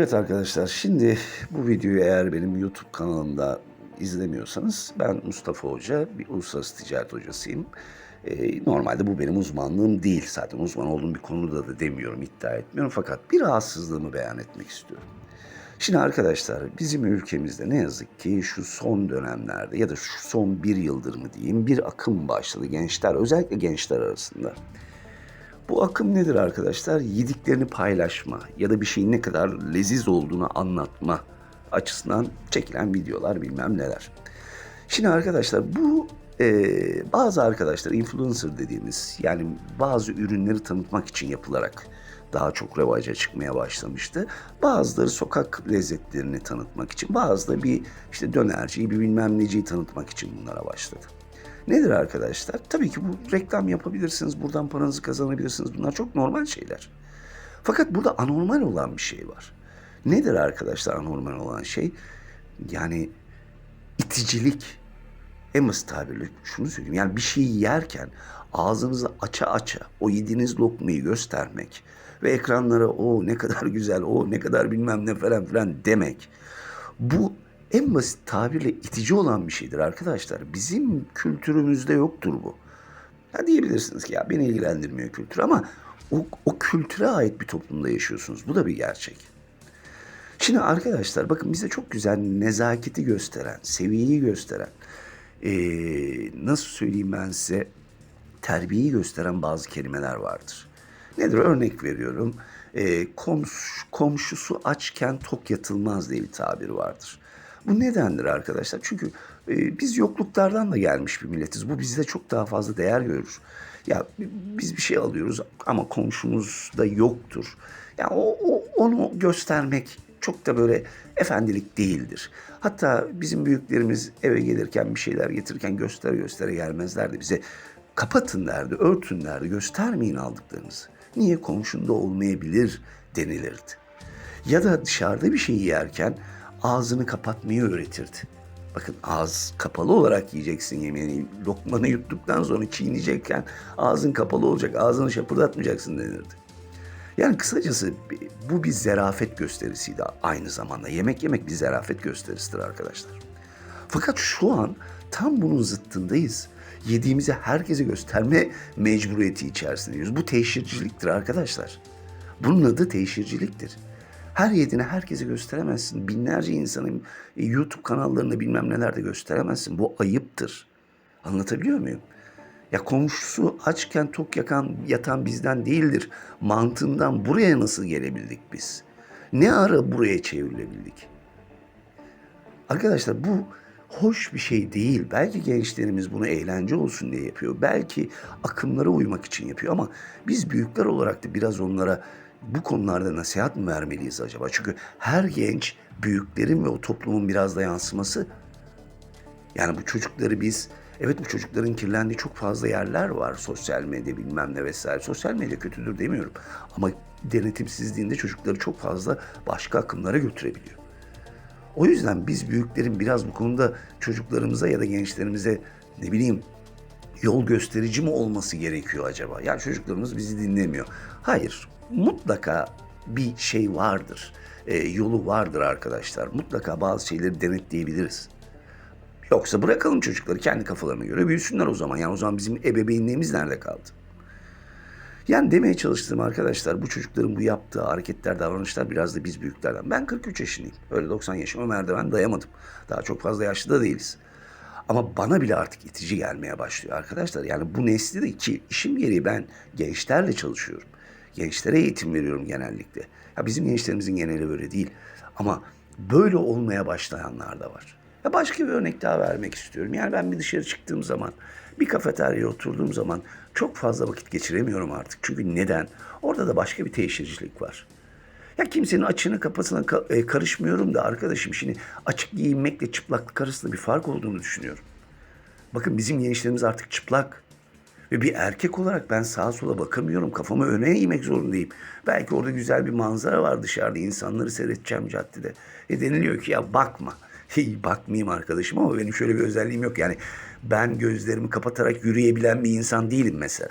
Evet arkadaşlar şimdi bu videoyu eğer benim YouTube kanalımda izlemiyorsanız ben Mustafa Hoca bir uluslararası ticaret hocasıyım. Ee, normalde bu benim uzmanlığım değil zaten uzman olduğum bir konuda da demiyorum iddia etmiyorum fakat bir rahatsızlığımı beyan etmek istiyorum. Şimdi arkadaşlar bizim ülkemizde ne yazık ki şu son dönemlerde ya da şu son bir yıldır mı diyeyim bir akım başladı gençler özellikle gençler arasında. Bu akım nedir arkadaşlar? Yediklerini paylaşma ya da bir şeyin ne kadar leziz olduğunu anlatma açısından çekilen videolar bilmem neler. Şimdi arkadaşlar bu e, bazı arkadaşlar influencer dediğimiz yani bazı ürünleri tanıtmak için yapılarak daha çok revaca çıkmaya başlamıştı. Bazıları sokak lezzetlerini tanıtmak için, bazıları bir işte dönerciyi, bir bilmem neciyi tanıtmak için bunlara başladı. Nedir arkadaşlar? Tabii ki bu reklam yapabilirsiniz, buradan paranızı kazanabilirsiniz. Bunlar çok normal şeyler. Fakat burada anormal olan bir şey var. Nedir arkadaşlar anormal olan şey? Yani iticilik. En basit tabirle şunu söyleyeyim. Yani bir şeyi yerken ağzınızı aça aça o yediğiniz lokmayı göstermek ve ekranlara o ne kadar güzel, o ne kadar bilmem ne falan filan demek. Bu en basit tabirle itici olan bir şeydir arkadaşlar. Bizim kültürümüzde yoktur bu. Ya diyebilirsiniz ki ya beni ilgilendirmiyor kültür ama o, o kültüre ait bir toplumda yaşıyorsunuz. Bu da bir gerçek. Şimdi arkadaşlar bakın bize çok güzel nezaketi gösteren, seviyeyi gösteren, eee, nasıl söyleyeyim ben size terbiyeyi gösteren bazı kelimeler vardır. Nedir? Örnek veriyorum. Komş, komşusu açken tok yatılmaz diye bir tabir vardır. Bu nedendir arkadaşlar? Çünkü e, biz yokluklardan da gelmiş bir milletiz. Bu bizde çok daha fazla değer görür. Ya biz bir şey alıyoruz ama komşumuz da yoktur. Ya o, o onu göstermek çok da böyle efendilik değildir. Hatta bizim büyüklerimiz eve gelirken bir şeyler getirirken göster göstere gelmezlerdi bize. Kapatın derdi, örtün derdi, göstermeyin aldıklarınızı. Niye komşunda olmayabilir denilirdi. Ya da dışarıda bir şey yerken ağzını kapatmayı öğretirdi. Bakın ağız kapalı olarak yiyeceksin yemeğini. Lokmanı yuttuktan sonra çiğneyecekken ağzın kapalı olacak. Ağzını şapırdatmayacaksın denirdi. Yani kısacası bu bir zerafet gösterisiydi aynı zamanda. Yemek yemek bir zerafet gösterisidir arkadaşlar. Fakat şu an tam bunun zıttındayız. Yediğimizi herkese gösterme mecburiyeti içerisindeyiz. Bu teşhirciliktir arkadaşlar. Bunun adı teşhirciliktir. Her yediğini herkese gösteremezsin. Binlerce insanın e, YouTube kanallarında bilmem nelerde gösteremezsin. Bu ayıptır. Anlatabiliyor muyum? Ya komşusu açken tok yakan yatan bizden değildir. Mantığından buraya nasıl gelebildik biz? Ne ara buraya çevrilebildik? Arkadaşlar bu hoş bir şey değil. Belki gençlerimiz bunu eğlence olsun diye yapıyor. Belki akımlara uymak için yapıyor ama biz büyükler olarak da biraz onlara bu konularda nasihat mı vermeliyiz acaba? Çünkü her genç büyüklerin ve o toplumun biraz da yansıması. Yani bu çocukları biz Evet bu çocukların kirlendiği çok fazla yerler var. Sosyal medya bilmem ne vesaire. Sosyal medya kötüdür demiyorum. Ama denetimsizliğinde çocukları çok fazla başka akımlara götürebiliyor. O yüzden biz büyüklerin biraz bu konuda çocuklarımıza ya da gençlerimize ne bileyim yol gösterici mi olması gerekiyor acaba? Yani çocuklarımız bizi dinlemiyor. Hayır, mutlaka bir şey vardır. E, yolu vardır arkadaşlar. Mutlaka bazı şeyleri denetleyebiliriz. Yoksa bırakalım çocukları kendi kafalarına göre büyüsünler o zaman. Yani o zaman bizim ebeveynliğimiz nerede kaldı? Yani demeye çalıştığım arkadaşlar bu çocukların bu yaptığı hareketler, davranışlar biraz da biz büyüklerden. Ben 43 yaşındayım. Öyle 90 yaşıma merdiven dayamadım. Daha çok fazla yaşlı da değiliz. Ama bana bile artık itici gelmeye başlıyor arkadaşlar. Yani bu nesli de ki işim gereği ben gençlerle çalışıyorum. Gençlere eğitim veriyorum genellikle. Ya bizim gençlerimizin geneli böyle değil. Ama böyle olmaya başlayanlar da var. Ya başka bir örnek daha vermek istiyorum. Yani ben bir dışarı çıktığım zaman, bir kafeteryaya oturduğum zaman çok fazla vakit geçiremiyorum artık. Çünkü neden? Orada da başka bir teşhircilik var. Ya kimsenin açını kapasına ka- e, karışmıyorum da arkadaşım şimdi açık giyinmekle çıplaklık arasında bir fark olduğunu düşünüyorum. Bakın bizim gençlerimiz artık çıplak. Ve bir erkek olarak ben sağa sola bakamıyorum. Kafamı öne eğmek zorundayım. Belki orada güzel bir manzara var dışarıda. insanları seyredeceğim caddede. E deniliyor ki ya bakma. Hey, bakmayayım arkadaşım ama benim şöyle bir özelliğim yok. Yani ben gözlerimi kapatarak yürüyebilen bir insan değilim mesela.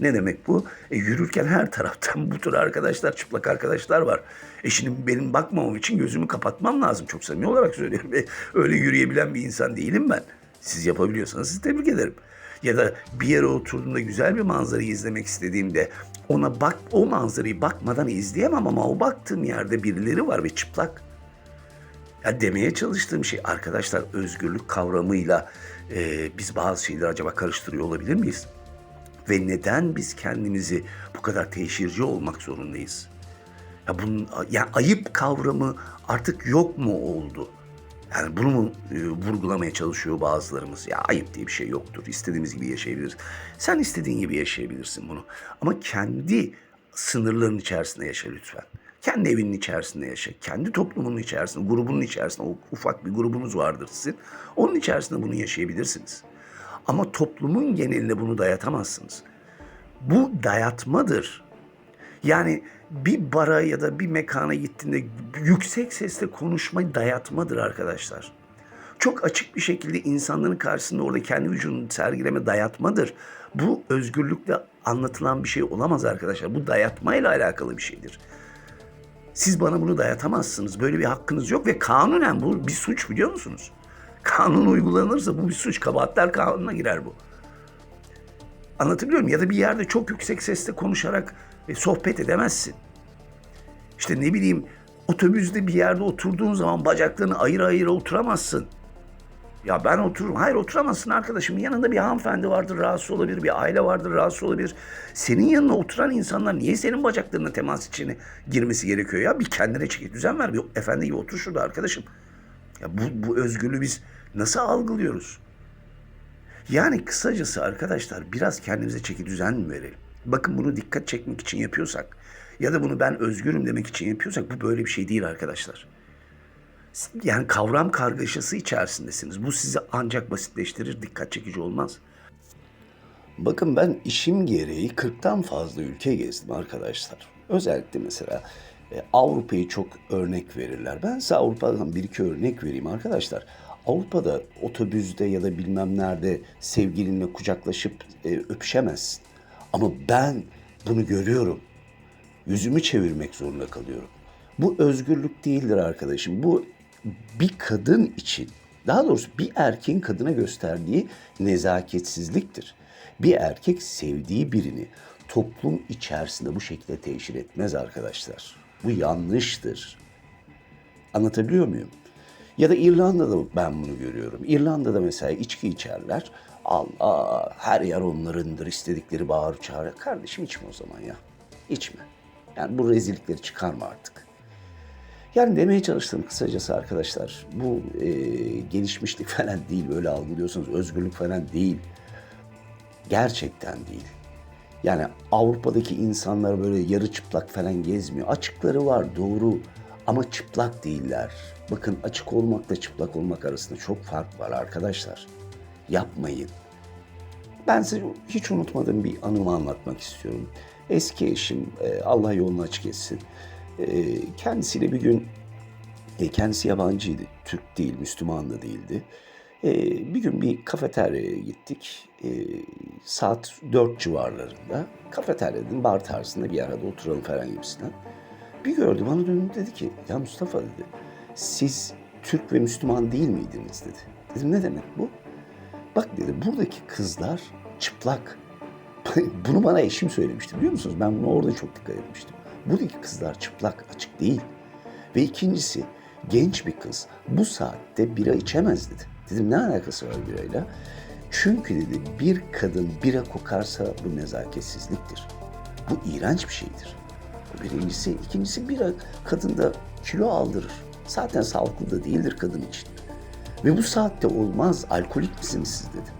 Ne demek bu? E, yürürken her taraftan bu tür arkadaşlar, çıplak arkadaşlar var. E şimdi benim bakmamam için gözümü kapatmam lazım. Çok samimi olarak söylüyorum. E, öyle yürüyebilen bir insan değilim ben. Siz yapabiliyorsanız sizi tebrik ederim. Ya da bir yere oturduğumda güzel bir manzarayı izlemek istediğimde ona bak o manzarayı bakmadan izleyemem ama o baktığım yerde birileri var ve çıplak. Ya demeye çalıştığım şey arkadaşlar özgürlük kavramıyla e, biz bazı şeyleri acaba karıştırıyor olabilir miyiz? Ve neden biz kendimizi bu kadar teşhirci olmak zorundayız? Ya bunun ya ayıp kavramı artık yok mu oldu? Yani bunu mu e, vurgulamaya çalışıyor bazılarımız? Ya ayıp diye bir şey yoktur. İstediğimiz gibi yaşayabiliriz. Sen istediğin gibi yaşayabilirsin bunu. Ama kendi sınırların içerisinde yaşa lütfen. Kendi evinin içerisinde yaşa. Kendi toplumunun içerisinde, grubunun içerisinde. O ufak bir grubunuz vardır sizin. Onun içerisinde bunu yaşayabilirsiniz. Ama toplumun geneline bunu dayatamazsınız. Bu dayatmadır. Yani bir bara ya da bir mekana gittiğinde yüksek sesle konuşmayı dayatmadır arkadaşlar. Çok açık bir şekilde insanların karşısında orada kendi vücudunu sergileme dayatmadır. Bu özgürlükle anlatılan bir şey olamaz arkadaşlar. Bu dayatmayla alakalı bir şeydir. Siz bana bunu dayatamazsınız. Böyle bir hakkınız yok ve kanunen bu bir suç biliyor musunuz? Kanun uygulanırsa bu bir suç. Kabahatler kanununa girer bu. Anlatabiliyor muyum? Ya da bir yerde çok yüksek sesle konuşarak e, sohbet edemezsin. İşte ne bileyim otobüste bir yerde oturduğun zaman bacaklarını ayır ayır oturamazsın. Ya ben otururum. Hayır oturamazsın arkadaşım. Yanında bir hanımefendi vardır rahatsız olabilir. Bir aile vardır rahatsız olabilir. Senin yanına oturan insanlar niye senin bacaklarına temas içine girmesi gerekiyor ya? Bir kendine çeki düzen ver. Bir efendi gibi otur şurada arkadaşım. Ya bu, bu özgürlüğü biz nasıl algılıyoruz? Yani kısacası arkadaşlar biraz kendimize çeki düzen mi verelim? Bakın bunu dikkat çekmek için yapıyorsak ya da bunu ben özgürüm demek için yapıyorsak bu böyle bir şey değil arkadaşlar. Yani kavram kargaşası içerisindesiniz. Bu sizi ancak basitleştirir, dikkat çekici olmaz. Bakın ben işim gereği 40'tan fazla ülke gezdim arkadaşlar. Özellikle mesela e, Avrupa'yı çok örnek verirler. Ben size Avrupa'dan bir iki örnek vereyim arkadaşlar. Avrupa'da otobüste ya da bilmem nerede sevgilinle kucaklaşıp e, öpüşemezsin. Ama ben bunu görüyorum. Yüzümü çevirmek zorunda kalıyorum. Bu özgürlük değildir arkadaşım. Bu bir kadın için, daha doğrusu bir erkeğin kadına gösterdiği nezaketsizliktir. Bir erkek sevdiği birini toplum içerisinde bu şekilde teşhir etmez arkadaşlar. Bu yanlıştır. Anlatabiliyor muyum? Ya da İrlanda'da ben bunu görüyorum. İrlanda'da mesela içki içerler. Allah her yer onlarındır. istedikleri bağır çağır. Kardeşim içme o zaman ya. İçme. Yani bu rezillikleri çıkarma artık. Yani demeye çalıştığım kısacası arkadaşlar bu e, gelişmişlik falan değil böyle algılıyorsanız özgürlük falan değil. Gerçekten değil. Yani Avrupa'daki insanlar böyle yarı çıplak falan gezmiyor. Açıkları var doğru ama çıplak değiller. Bakın açık olmakla çıplak olmak arasında çok fark var arkadaşlar. Yapmayın. Ben size hiç unutmadığım bir anımı anlatmak istiyorum. Eski eşim, e, Allah yolunu açık etsin. E, kendisiyle bir gün, e, kendisi yabancıydı, Türk değil, Müslüman da değildi. E, bir gün bir kafeteryaya gittik. E, saat 4 civarlarında. Kafeterya dedim, bar tarzında bir yerde oturalım falan gibisinden. Bir gördü bana döndü dedi ki, ya Mustafa dedi, siz Türk ve Müslüman değil miydiniz dedi. Dedim ne demek bu? Bak dedi buradaki kızlar çıplak. Bunu bana eşim söylemişti biliyor musunuz? Ben bunu orada çok dikkat etmiştim. Buradaki kızlar çıplak, açık değil. Ve ikincisi genç bir kız bu saatte bira içemez dedi. Dedim ne alakası var birayla? Çünkü dedi bir kadın bira kokarsa bu nezaketsizliktir. Bu iğrenç bir şeydir. Bu birincisi. ikincisi bira kadında kilo aldırır. Zaten sağlıklı da değildir kadın için. Ve bu saatte olmaz. Alkolik misiniz siz dedi.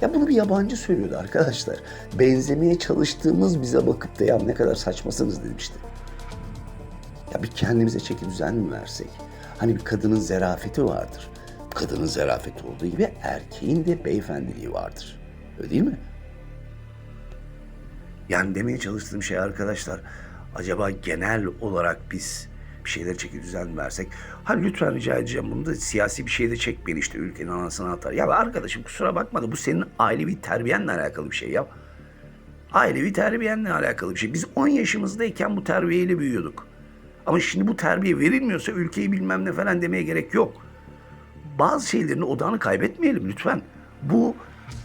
Ya bunu bir yabancı söylüyordu arkadaşlar. Benzemeye çalıştığımız bize bakıp da ya ne kadar saçmasınız demişti. Ya bir kendimize çeki düzen mi versek? Hani bir kadının zerafeti vardır. Kadının zerafeti olduğu gibi erkeğin de beyefendiliği vardır. Öyle değil mi? Yani demeye çalıştığım şey arkadaşlar, acaba genel olarak biz bir şeyler çeki düzen versek. Ha lütfen rica edeceğim bunu da siyasi bir şey de çekmeyin işte ülkenin anasını atar. Ya arkadaşım kusura bakma da bu senin ailevi terbiyenle alakalı bir şey ya. Ailevi terbiyenle alakalı bir şey. Biz 10 yaşımızdayken bu terbiyeyle büyüyorduk. Ama şimdi bu terbiye verilmiyorsa ülkeyi bilmem ne falan demeye gerek yok. Bazı şeylerin odağını kaybetmeyelim lütfen. Bu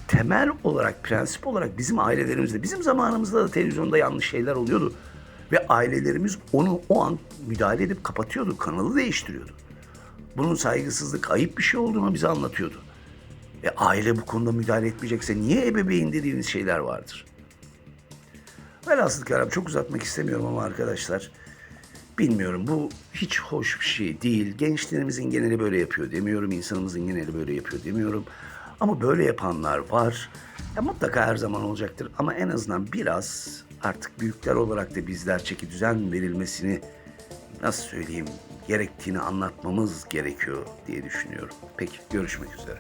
temel olarak, prensip olarak bizim ailelerimizde, bizim zamanımızda da televizyonda yanlış şeyler oluyordu. Ve ailelerimiz onu o an müdahale edip kapatıyordu, kanalı değiştiriyordu. Bunun saygısızlık, ayıp bir şey olduğunu bize anlatıyordu. E aile bu konuda müdahale etmeyecekse niye ebeveyn dediğiniz şeyler vardır? Velhasıl kelam çok uzatmak istemiyorum ama arkadaşlar bilmiyorum bu hiç hoş bir şey değil. Gençlerimizin geneli böyle yapıyor demiyorum. insanımızın geneli böyle yapıyor demiyorum. Ama böyle yapanlar var. Ya mutlaka her zaman olacaktır ama en azından biraz artık büyükler olarak da bizler çeki düzen verilmesini nasıl söyleyeyim gerektiğini anlatmamız gerekiyor diye düşünüyorum. Peki görüşmek üzere.